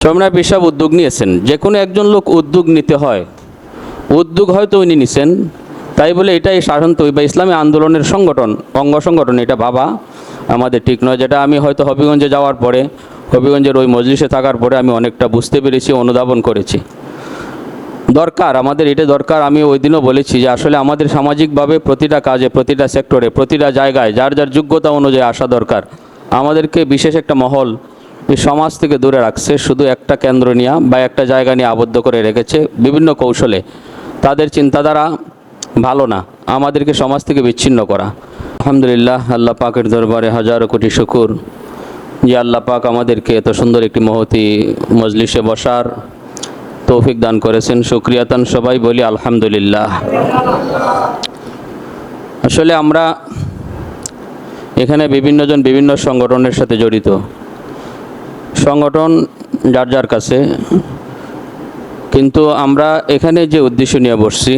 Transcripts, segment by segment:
চরমনা পিসাব উদ্যোগ নিয়েছেন যে কোনো একজন লোক উদ্যোগ নিতে হয়। উদ্যোগ হয়তো উনি নিছেন, তাই বলে এটাই সাধারণত বা ইসলামী আন্দোলনের সংগঠন, অঙ্গ সংগঠন, এটা ভাবা। আমাদের ঠিক নয়, যেটা আমি হয়তো হবিগঞ্জে যাওয়ার পরে, হবিগঞ্জের ওই মজলিসে থাকার পরে আমি অনেকটা বুঝতে পেরেছি, অনুধাবন করেছি। দরকার, আমাদের এটা দরকার, আমি ওই দিনও বলেছি যে আসলে আমাদের সামাজিকভাবে প্রতিটা কাজে, প্রতিটা সেক্টরে, প্রতিটা জায়গায়, যার যার যোগ্যতা অনুযায়ী আসা দরকার। আমাদেরকে বিশেষ একটা মহল সমাজ থেকে দূরে রাখছে, শুধু একটা কেন্দ্র নিয়ে বা একটা জায়গা নিয়ে আবদ্ধ করে রেখেছে বিভিন্ন কৌশলে। তাদের চিন্তাধারা ভালো না, আমাদেরকে সমাজ থেকে বিচ্ছিন্ন করা। আলহামদুলিল্লাহ, আল্লাহ পাকের দরবারে হাজারো কোটি শুকুর। যে আল্লাহ পাক আমাদেরকে এত সুন্দর একটি মহতি মজলিসে বসার তৌফিক দান করেছেন। সুক্রিয়াতান সবাই বলি আলহামদুলিল্লাহ। আসলে আমরা এখানে বিভিন্নজন বিভিন্ন সংগঠনের সাথে জড়িত। সংগঠন যার যার কাছে। কিন্তু আমরা এখানে যে উদ্দেশ্য নিয়ে বসছি,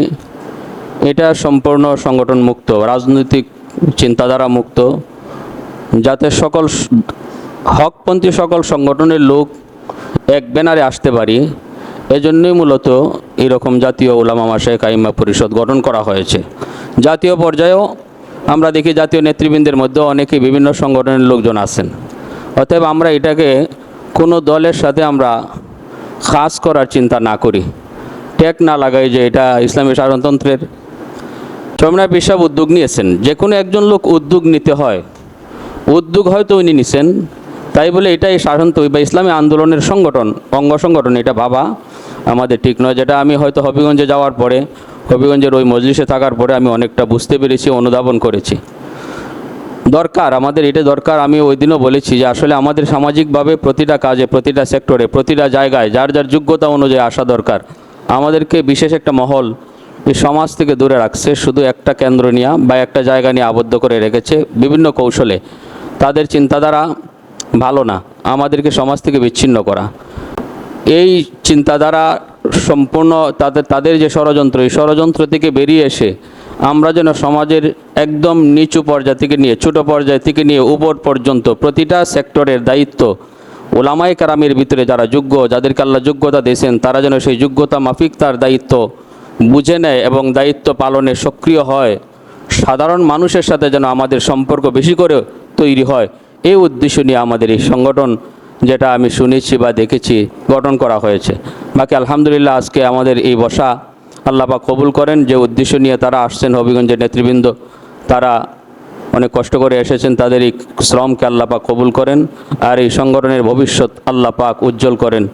এটা সম্পূর্ণ সংগঠন মুক্ত রাজনৈতিক চিন্তাধারা মুক্ত। যাতে সকল হকপন্থী সকল সংগঠনের লোক এক ব্যানারে আসতে পারি, এজন্যই মূলত এরকম জাতীয় ওলামা মাসায় কাইমা পরিষদ গঠন করা হয়েছে। জাতীয় পর্যায়েও আমরা দেখি জাতীয় নেতৃবৃন্দের মধ্যে অনেকে বিভিন্ন সংগঠনের লোকজন আছেন। অতএব আমরা এটাকে কোনো দলের সাথে আমরা খাস করার চিন্তা না করি। ট্যাগ না লাগাই যে এটা ইসলামী সাধারণতন্ত্রের চরমনা পেশাব উদ্যোগ নিয়েছেন। যে কোনো একজন লোক উদ্যোগ নিতে হয়। উদ্যোগ হয়তো উনি নিছেন। তাই বলে এটাই সাধারণত বা ইসলামী আন্দোলনের সংগঠন, অঙ্গ সংগঠন, এটা ভাবা আমাদের ঠিক নয়। যেটা আমি হয়তো হবিগঞ্জে যাওয়ার পরে, হবিগঞ্জের ওই মজলিসে থাকার পরে আমি অনেকটা বুঝতে পেরেছি, অনুধাবন করেছি। দরকার, আমাদের এটা দরকার, আমি ওই দিনও বলেছি যে আসলে আমাদের সামাজিকভাবে প্রতিটা কাজে, প্রতিটা সেক্টরে, প্রতিটা জায়গায় যার যার যোগ্যতা অনুযায়ী আসা দরকার। আমাদেরকে বিশেষ একটা মহল এই সমাজ থেকে দূরে রাখছে, শুধু একটা কেন্দ্র নিয়ে বা একটা জায়গা নিয়ে আবদ্ধ করে রেখেছে বিভিন্ন কৌশলে। তাদের চিন্তাধারা ভালো না, আমাদেরকে সমাজ থেকে বিচ্ছিন্ন করা। এই চিন্তাধারা সম্পূর্ণ তাদের তাদের যে ষড়যন্ত্র, এই ষড়যন্ত্র থেকে বেরিয়ে এসে আমরা যেন সমাজের একদম নিচু পর্যায় থেকে নিয়ে, ছোট পর্যায় থেকে নিয়ে উপর পর্যন্ত প্রতিটা সেক্টরের দায়িত্ব ওলামাই কারামের ভিতরে যারা যোগ্য, যাদেরকে আল্লাহ যোগ্যতা দিয়েছেন, তারা যেন সেই যোগ্যতা মাফিক তার দায়িত্ব বুঝে নেয় এবং দায়িত্ব পালনে সক্রিয় হয়। সাধারণ মানুষের সাথে যেন আমাদের সম্পর্ক বেশি করে তৈরি হয়। এই উদ্দেশ্য নিয়ে আমাদের এই সংগঠন যেটা আমি শুনেছি বা দেখেছি গঠন করা হয়েছে। বাকি আলহামদুলিল্লাহ আজকে আমাদের এই বসা আল্লাপা কবুল করেন, যে উদ্দেশ্য নিয়ে তারা আসছেন হবিগঞ্জের নেতৃবৃন্দ, তারা অনেক কষ্ট করে এসেছেন তাদের এই শ্রমকে আল্লাপাক কবুল করেন, আর এই সংগঠনের ভবিষ্যৎ আল্লাপাক উজ্জ্বল করেন।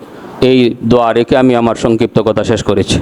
এই দোয়া রেখে আমি আমার সংক্ষিপ্ত কথা শেষ করেছি।